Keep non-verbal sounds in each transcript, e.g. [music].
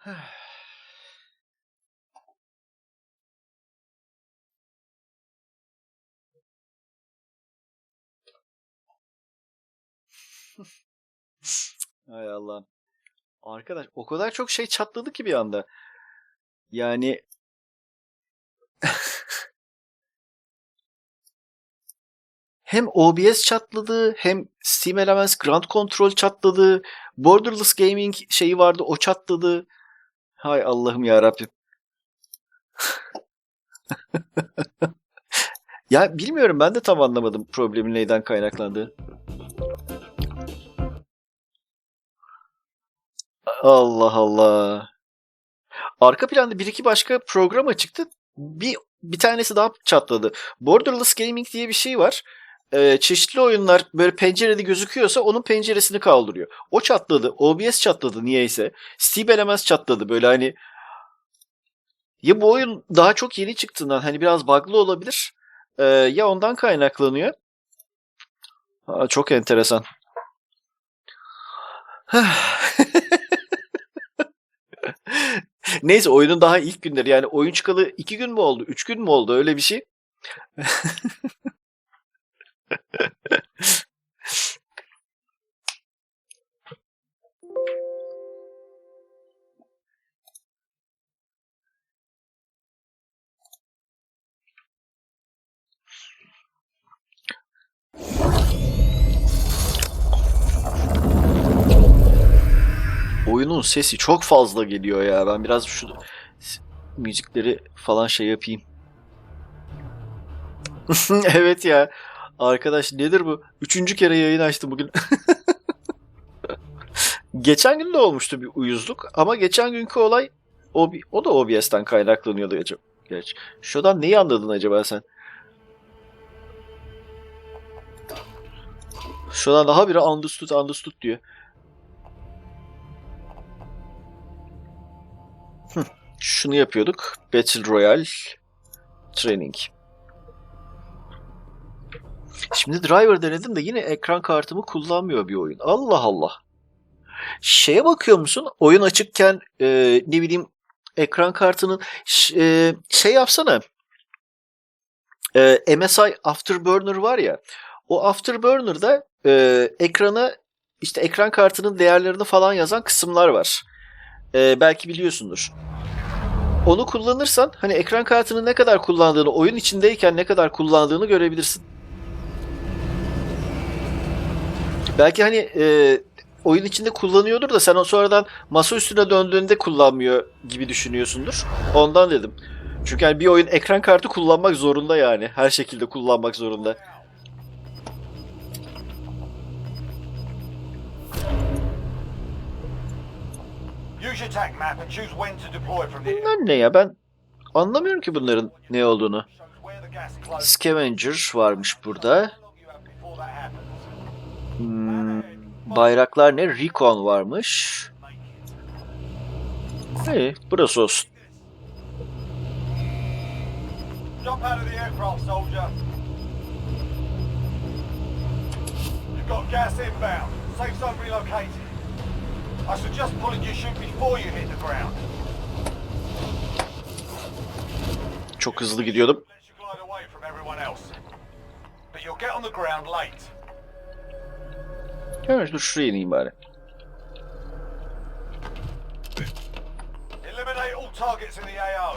[sighs] Hay Allah. Arkadaş o kadar çok şey çatladı ki bir anda. Yani [laughs] hem OBS çatladı, hem Steam Elements Grand Control çatladı. Borderless Gaming şeyi vardı, o çatladı. Hay Allah'ım ya Rabbim. [laughs] ya bilmiyorum ben de tam anlamadım problemin neyden kaynaklandığını. Allah Allah. Arka planda bir iki başka program açıktı. Bir bir tanesi daha çatladı. Borderless Gaming diye bir şey var. Ee, çeşitli oyunlar böyle pencerede gözüküyorsa onun penceresini kaldırıyor. O çatladı. OBS çatladı niyeyse. Steam Elements çatladı. Böyle hani ya bu oyun daha çok yeni çıktığından hani biraz bug'lı olabilir. Ee, ya ondan kaynaklanıyor. Aa, çok enteresan. [sighs] Neyse oyunun daha ilk günleri yani oyun çıkalı iki gün mü oldu? Üç gün mü oldu? Öyle bir şey. [laughs] Oyunun sesi çok fazla geliyor ya. Ben biraz şu müzikleri falan şey yapayım. [laughs] evet ya. Arkadaş nedir bu? Üçüncü kere yayın açtım bugün. [laughs] geçen gün de olmuştu bir uyuzluk ama geçen günkü olay o, o da OBS'ten kaynaklanıyordu acaba. Geç. Şuradan neyi anladın acaba sen? Şuradan daha biri understood understood diyor. Şunu yapıyorduk. Battle Royale Training. Şimdi driver denedim de yine ekran kartımı kullanmıyor bir oyun. Allah Allah. Şeye bakıyor musun? Oyun açıkken e, ne bileyim ekran kartının e, şey yapsana. E, MSI Afterburner var ya. O Afterburner'da e, ekrana işte ekran kartının değerlerini falan yazan kısımlar var. E, belki biliyorsundur onu kullanırsan hani ekran kartını ne kadar kullandığını, oyun içindeyken ne kadar kullandığını görebilirsin. Belki hani e, oyun içinde kullanıyordur da sen o sonradan masa üstüne döndüğünde kullanmıyor gibi düşünüyorsundur. Ondan dedim. Çünkü yani bir oyun ekran kartı kullanmak zorunda yani. Her şekilde kullanmak zorunda. Bunlar ne ya? Ben anlamıyorum ki bunların ne olduğunu. Scavenger varmış burada. Bayraklar ne? Recon varmış. İyi, burası olsun. Çok hızlı gidiyordum. But you'll get on the ground late. Evet, dur şuraya ineyim bari. Eliminate all targets in the AO.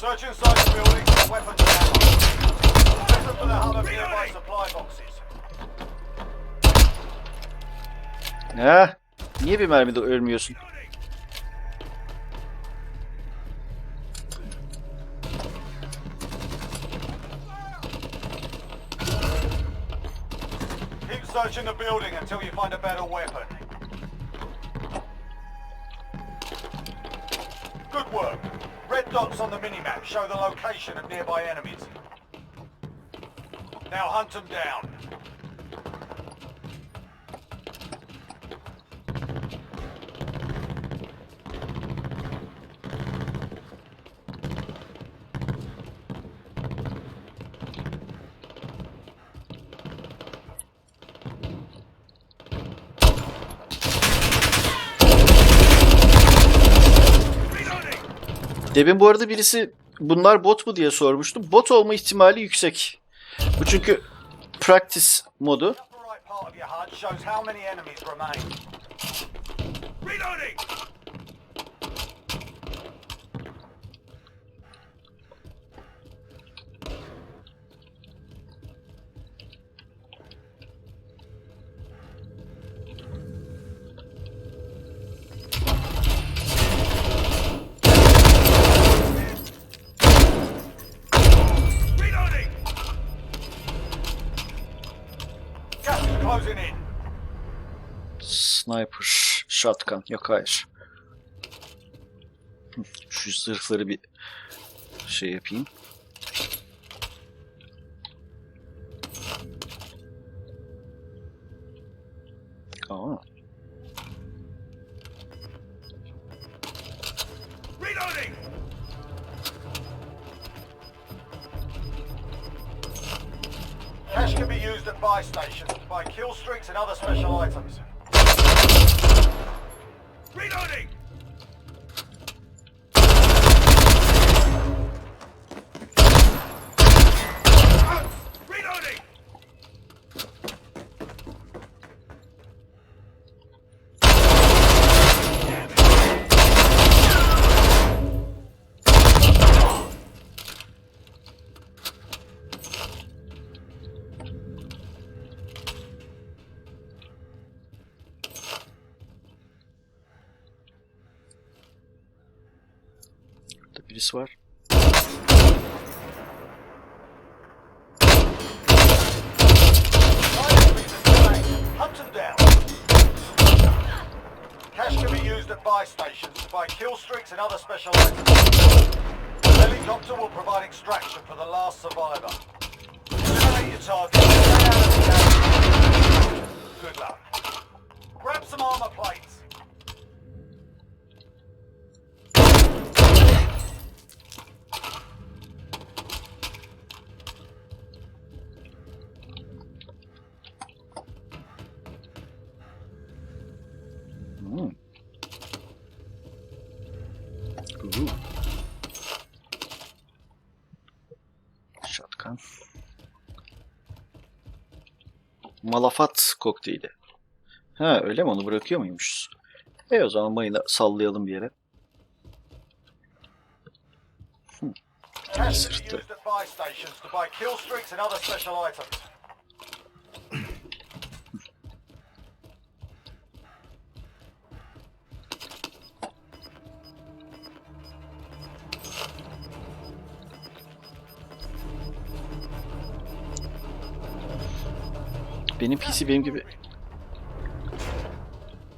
Search inside the building for weapons and ammo. Listen for the hum of nearby supply boxes. Ha? Niye bir mermide ölmüyorsun? Searching the building until you find a better weapon. Good work. Red dots on the minimap show the location of nearby enemies. Now hunt them down. Demin bu arada birisi bunlar bot mu diye sormuştu. Bot olma ihtimali yüksek. Bu çünkü practice modu. Sniper, shotgun. Yok hayır. Şu zırhları bir şey yapayım. Burada birisi var. Cash can be used at buy stations to buy kill streaks and other special items. The helicopter will provide extraction for the last survivor. Eliminate your target. Good luck. Grab some armor plates. Malafat kokteyli. Ha öyle mi? Onu bırakıyor muymuşuz? E o zaman mayını sallayalım bir yere. Be Sırtı. Benim PC benim gibi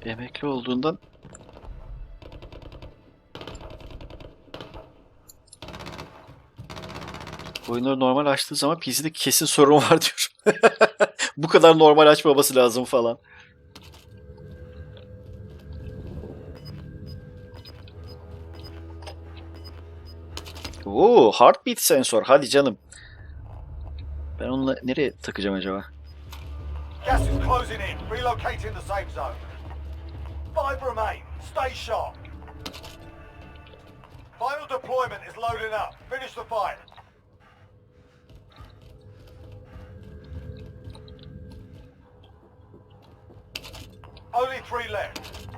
emekli olduğundan oyunları normal açtığı zaman PC'de kesin sorun var [laughs] diyorum. Bu kadar normal açmaması lazım falan. Oo, heartbeat sensor. Hadi canım. Ben onu nereye takacağım acaba? Gas is closing in. Relocating the safe zone. Five remain. Stay sharp. Final deployment is loading up. Finish the fight. Only three left.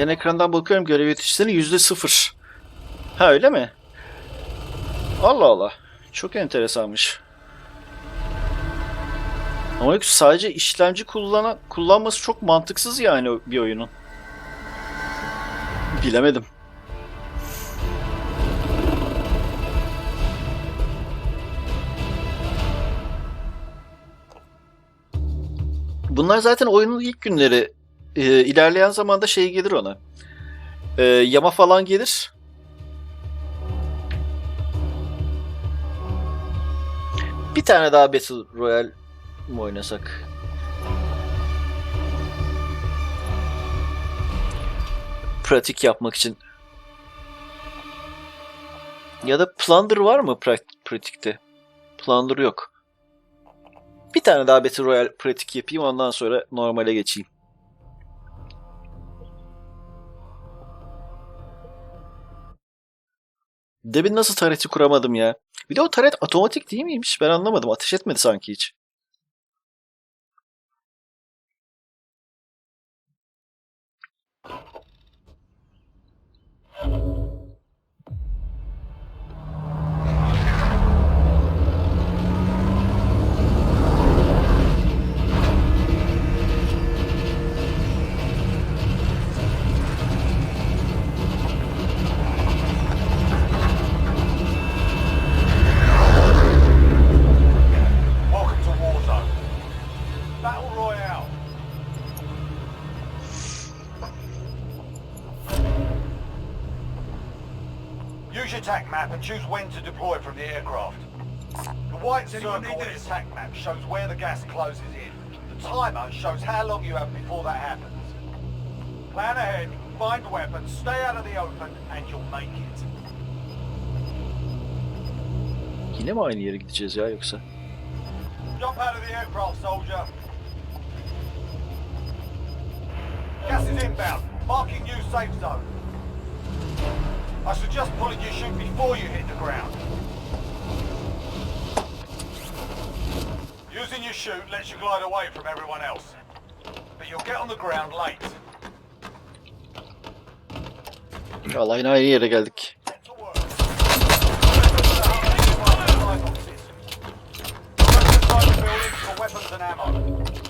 Yan ekrandan bakıyorum görev yetiştiğini yüzde sıfır. Ha öyle mi? Allah Allah. Çok enteresanmış. Ama sadece işlemci kullanan, kullanması çok mantıksız yani bir oyunun. Bilemedim. Bunlar zaten oyunun ilk günleri. Ee, ilerleyen zamanda şey gelir ona. Ee, yama falan gelir. Bir tane daha Battle Royale mi oynasak? Pratik yapmak için. Ya da Plunder var mı pra- pratikte? Plunder yok. Bir tane daha Battle Royale pratik yapayım ondan sonra normale geçeyim. Demin nasıl tareti kuramadım ya? Bir de o taret otomatik değil miymiş? Ben anlamadım. Ateş etmedi sanki hiç. Attack map and choose when to deploy from the aircraft. The white circle on the attack map shows where the gas closes in. The timer shows how long you have before that happens. Plan ahead, find weapons, stay out of the open, and you'll make it. Yine mi aynı yere gideceğiz ya yoksa? Jump out of the aircraft, soldier. Gas is inbound. Marking new safe zone. I suggest pulling your chute before you hit the ground. Using your chute lets you glide away from everyone else. But you'll get on the ground late. Allah yine aynı yere geldik. Get to work. Inside the building for weapons and ammo.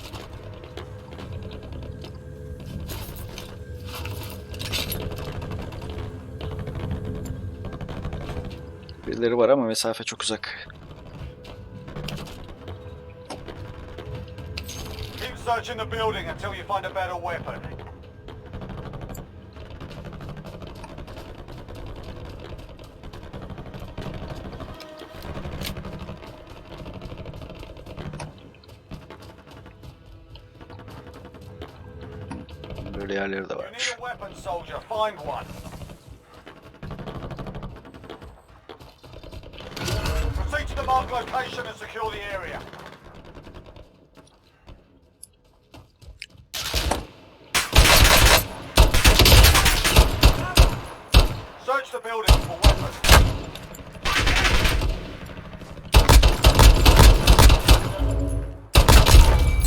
Birileri var ama mesafe çok uzak. Keep searching the building until you find a better weapon. Böyle yerleri de varmış. Marked location and secure the area. Search the building for weapons.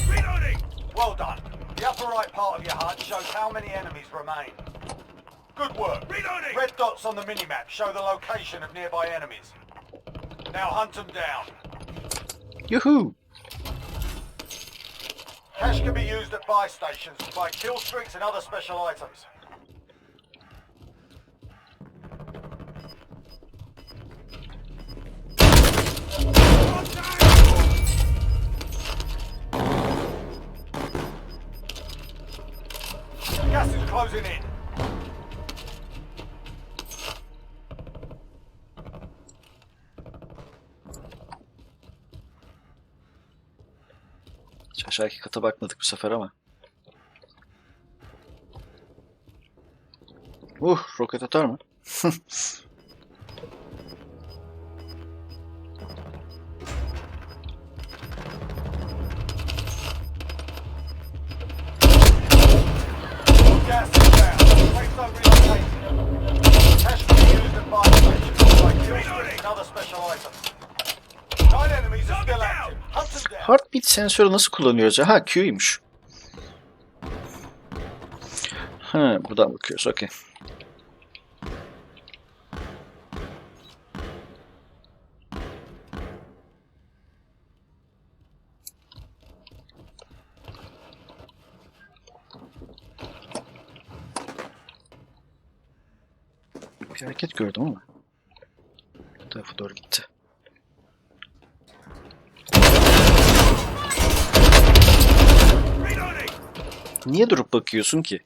Reloading! Well done. The upper right part of your HUD shows how many enemies remain. Good work. Reloading! Red dots on the minimap show the location of nearby enemies. Now hunt them down. Yuhu! Cash can be used at buy stations to buy kill streaks and other special items. Gas is closing in. Hiç aşağıki kata bakmadık bu sefer ama. Uh, roket atar mı? [laughs] [laughs] sensörü nasıl kullanıyoruz? ya? Ha Q'ymuş. Ha buradan bakıyoruz. Okey. Bir hareket gördüm ama. Bu tarafa doğru gitti. Niye durup bakıyorsun ki?